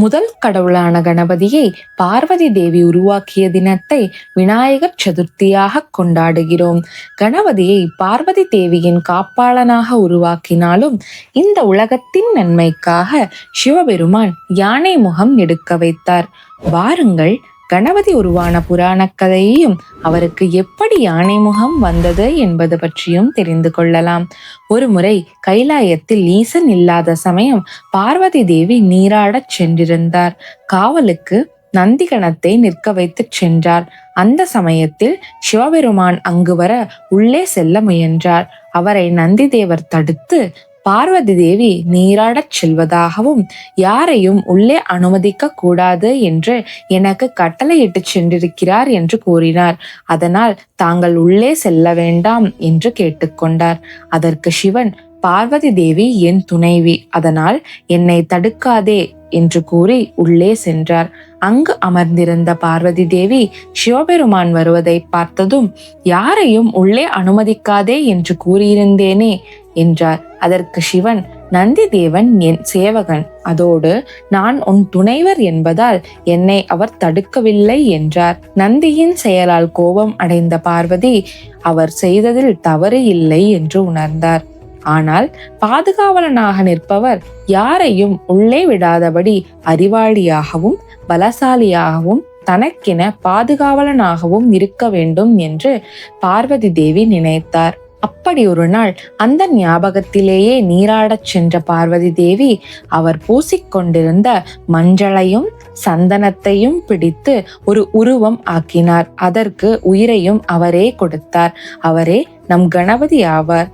முதல் கடவுளான கணபதியை பார்வதி தேவி உருவாக்கிய தினத்தை விநாயகர் சதுர்த்தியாக கொண்டாடுகிறோம். கணபதியை பார்வதி தேவியின் காப்பாளனாக உருவாக்கினாலும் இந்த உலகத்தின் நன்மைக்காக சிவபெருமான் யானை முகம் எடுக்க வைத்தார். வாருங்கள் கணபதி உருவான புராண கதையையும் அவருக்கு எப்படி யானை முகம் வந்தது என்பது பற்றியும் தெரிந்து கொள்ளலாம். ஒருமுறை கைலாயத்தில் ஈசன் இல்லாத சமயம் பார்வதி தேவி நீராடச் சென்றிருந்தார். காவலுக்கு நந்திகணத்தை நிற்க வைத்து சென்றார். அந்த சமயத்தில் சிவபெருமான் அங்கு வர உள்ளே செல்ல முயன்றார். அவரை நந்திதேவர் தடுத்து பார்வதி தேவி நீராடச் செல்வதாகவும் யாரையும் உள்ளே அனுமதிக்க கூடாது என்று எனக்கு கட்டளையிட்டு சென்றிருக்கிறார் என்று கூறினார். அதனால் தாங்கள் உள்ளே செல்ல வேண்டாம் என்று கேட்டுக்கொண்டார் அதற்கு சிவன் பார்வதி தேவி என் துணைவி அதனால் என்னை தடுக்காதே என்று கூறி உள்ளே சென்றார். அங்கு அமர்ந்திருந்த பார்வதி தேவி சிவபெருமான் வருவதை பார்த்ததும் யாரையும் உள்ளே அனுமதிக்காதே என்று கூறியிருந்தேனே என்றார். அதற்கு சிவன் நந்தி தேவன் என் சேவகன் அதோடு நான் உன் துணைவர் என்பதால் என்னை அவர் தடுக்கவில்லை என்றார். நந்தியின் செயலால் கோபம் அடைந்த பார்வதி அவர் செய்ததில் தவறு இல்லை என்று உணர்ந்தார். ஆனால் பாதுகாவலனாக நிற்பவர் யாரையும் உள்ளே விடாதபடி அறிவாளியாகவும் பலசாலியாகவும் தனக்கென பாதுகாவலனாகவும் இருக்க வேண்டும் என்று பார்வதி தேவி நினைத்தார். அப்படி ஒரு நாள் அந்த ஞாபகத்திலேயே நீராடச் சென்ற பார்வதி தேவி அவர் பூசிக்கொண்டிருந்த மஞ்சளையும் சந்தனத்தையும் பிடித்து ஒரு உருவம் ஆக்கினார். அதற்கு உயிரையும் அவரே கொடுத்தார். அவரே நம் கணபதி ஆவார்.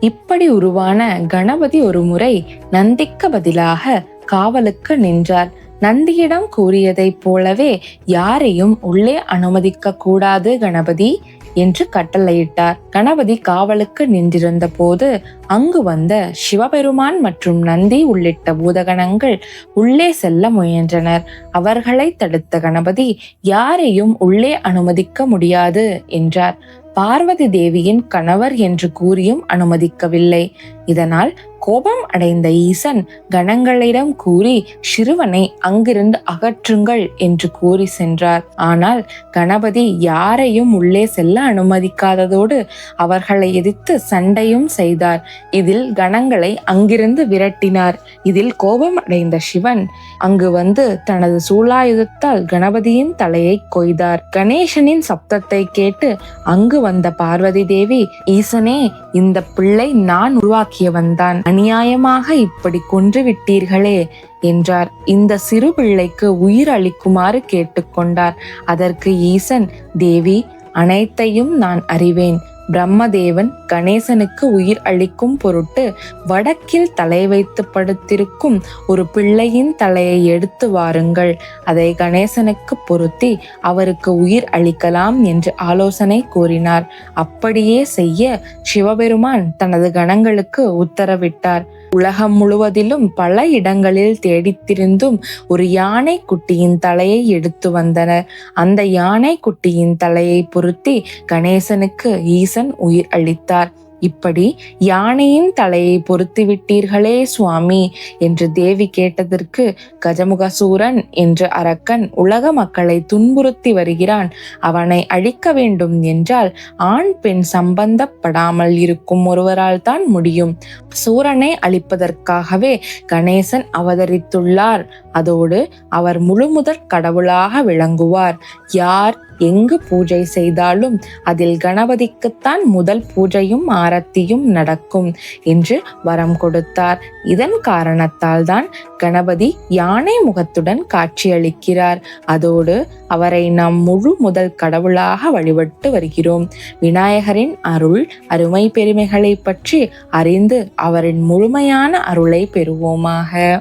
இப்படி உருவான கணபதி ஒரு முறை நந்திக்கு பதிலாக காவலுக்கு நின்றார். நந்தியிடம் கூறியதைப் போலவே யாரையும் உள்ளே அனுமதிக்க கூடாது கணபதி என்று கட்டளையிட்டார். கணபதி காவலுக்கு நின்றிருந்த போது அங்கு வந்த சிவபெருமான் மற்றும் நந்தி உள்ளிட்ட பூதகணங்கள் உள்ளே செல்ல முயன்றனர். அவர்களை தடுத்த கணபதி யாரையும் உள்ளே அனுமதிக்க முடியாது என்றார். பார்வதி தேவியின் கணவர் என்று கூறியும் அனுமதிக்கவில்லை. இதனால் கோபம் அடைந்த ஈசன் கணங்களிடம் கூறி சிறுவனை அங்கிருந்து அகற்றுங்கள் என்று கூறி சென்றார். ஆனால் கணபதி யாரையும் உள்ளே செல்ல அனுமதிக்காததோடு அவர்களை எதிர்த்து சண்டையும் செய்தார். இதில் கணங்களை அங்கிருந்து விரட்டினார். இதில் கோபம் அடைந்த சிவன் அங்கு வந்து தனது சூலாயுதத்தால் கணபதியின் தலையை கொய்தார். கணேசனின் சப்தத்தை கேட்டு அங்கு வந்த பார்வதி தேவி ஈசனே இந்த பிள்ளை நான் உருவாக்கியவன்தான். அநியாயமாக இப்படி கொன்று விட்டீர்களே என்றார். இந்த சிறு பிள்ளைக்கு உயிர் அளிக்குமாறு கேட்டுக்கொண்டார். அதற்கு ஈசன் தேவி அனைத்தையும் நான் அறிவேன். பிரம்மதேவன் கணேசனுக்கு உயிர் அளிக்கும் பொருட்டு வடக்கில் தலை வைத்து படுத்திருக்கும் ஒரு பிள்ளையின் தலையை எடுத்து வாருங்கள். அதை கணேசனுக்கு பொருத்தி அவருக்கு உயிர் அளிக்கலாம் என்று ஆலோசனை கூறினார். அப்படியே செய்ய சிவபெருமான் தனது கணங்களுக்கு உத்தரவிட்டார். உலகம் முழுவதிலும் பல இடங்களில் தேடித்திருந்தும் ஒரு யானை குட்டியின் தலையை எடுத்து வந்தனர். அந்த யானை குட்டியின் தலையை பொருத்தி கணேசனுக்கு ஈசன் உயிர் அளித்தார். இப்படி யானையின் தலையை பொருத்தி விட்டீர்களே சுவாமி என்று தேவி கேட்டதற்கு கஜமுகசூரன் என்று அரக்கன் உலக மக்களை துன்புறுத்தி வருகிறான். அவனை அழிக்க வேண்டும் என்றால் ஆண் பெண் சம்பந்தப்படாமல் இருக்கும் ஒருவரால் தான் முடியும். சூரனை அழிப்பதற்காகவே கணேசன் அவதரித்துள்ளார். அதோடு அவர் முழுமுதற் கடவுளாக விளங்குவார். யார் எங்கு பூஜை செய்தாலும் அதில் கணபதிக்குத்தான் முதல் பூஜையும் ஆரத்தியும் நடக்கும் என்று வரம் கொடுத்தார். இதன் காரணத்தால் தான் கணபதி யானை முகத்துடன் காட்சியளிக்கிறார். அதோடு அவரை நாம் முழு முதல் கடவுளாக வழிபட்டு வருகிறோம். விநாயகரின் அருள் அருமை பெருமைகளை பற்றி அறிந்து அவரின் முழுமையான அருளை பெறுவோமாக.